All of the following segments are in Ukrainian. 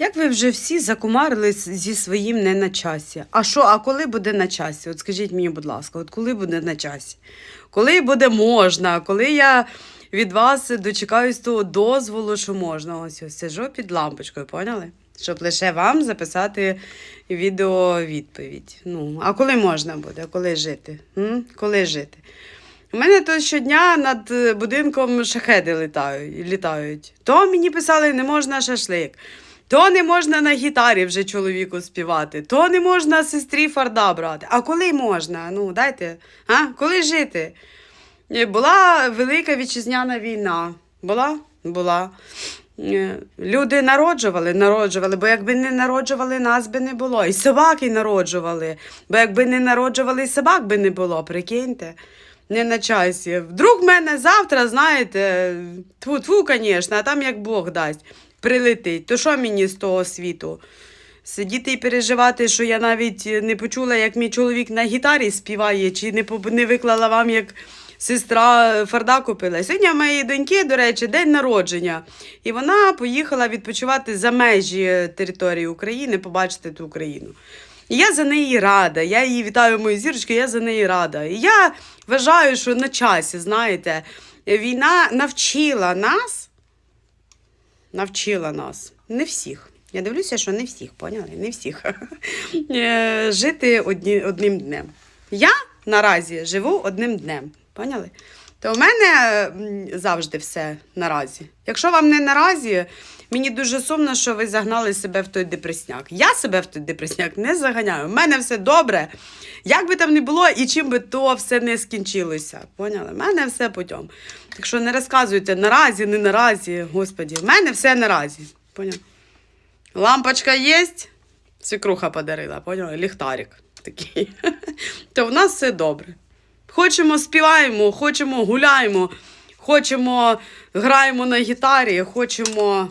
Як ви вже всі закумарились зі своїм не на часі? А що, а коли буде на часі? От скажіть мені, будь ласка, от коли буде на часі? Коли буде можна? Коли я від вас дочекаюсь того дозволу, що можна? Ось ось сижу під лампочкою, поняли? Щоб лише вам записати відеовідповідь. Ну, а коли можна буде? Коли жити? М? Коли жити? У мене то щодня над будинком шахеди літають, літають. То мені писали, не можна шашлик. То не можна на гітарі вже чоловіку співати, то не можна сестрі фарда брати. А коли можна? Ну, дайте, а? коли жити? Е, Була велика вітчизняна війна. Була? Була. Е, Люди народжували, народжували, бо якби не народжували, нас би не було. І собаки народжували, бо якби не народжували, і собак би не було, прикиньте. Не на часі. Вдруг мене завтра, знаєте, тьфу, тьфу, звісно, а там як Бог дасть, прилетить. То що мені з того світу? Сидіти і переживати, що я навіть не почула, як мій чоловік на гітарі співає, чи не, не виклала вам, як сестра Фарда купила. Сьогодні в моєї доньки, до речі, день народження. І вона поїхала відпочивати за межі території України, побачити ту Україну. І я за неї рада. Я її вітаю, мою зірочку, я за неї рада. І я вважаю, що на часі, знаєте, війна навчила нас, навчила нас, не всіх. Я дивлюся, що не всіх, поняли? Не всіх. Е, Жити одні, одним днем. Я наразі живу одним днем. Поняли? То в мене завжди все наразі. Якщо вам не наразі, мені дуже сумно, що ви загнали себе в той депресняк. Я себе в той депресняк не заганяю. У мене все добре. Як би там не було і чим би то все не скінчилося. Поняли? У мене все путем. Так що не розказуйте наразі, не наразі. Господі, в мене все наразі. Поняли? Лампочка є, свекруха подарила, поняли? Ліхтарик такий. То в нас все добре. Хочемо співаємо, хочемо гуляємо, хочемо граємо на гітарі, хочемо.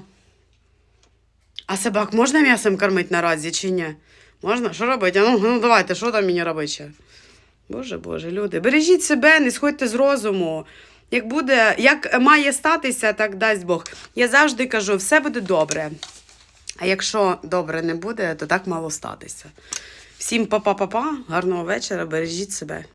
А собак можна м'ясом кормити наразі чи ні? Можна? Що робити? Ну, ну давайте, що там мені робити ще? Боже Боже, люди, бережіть себе, не сходьте з розуму. Як буде, як має статися, так дасть Бог. Я завжди кажу, все буде добре. А якщо добре не буде, то так мало статися. Всім па-па-па-па, гарного вечора, бережіть себе.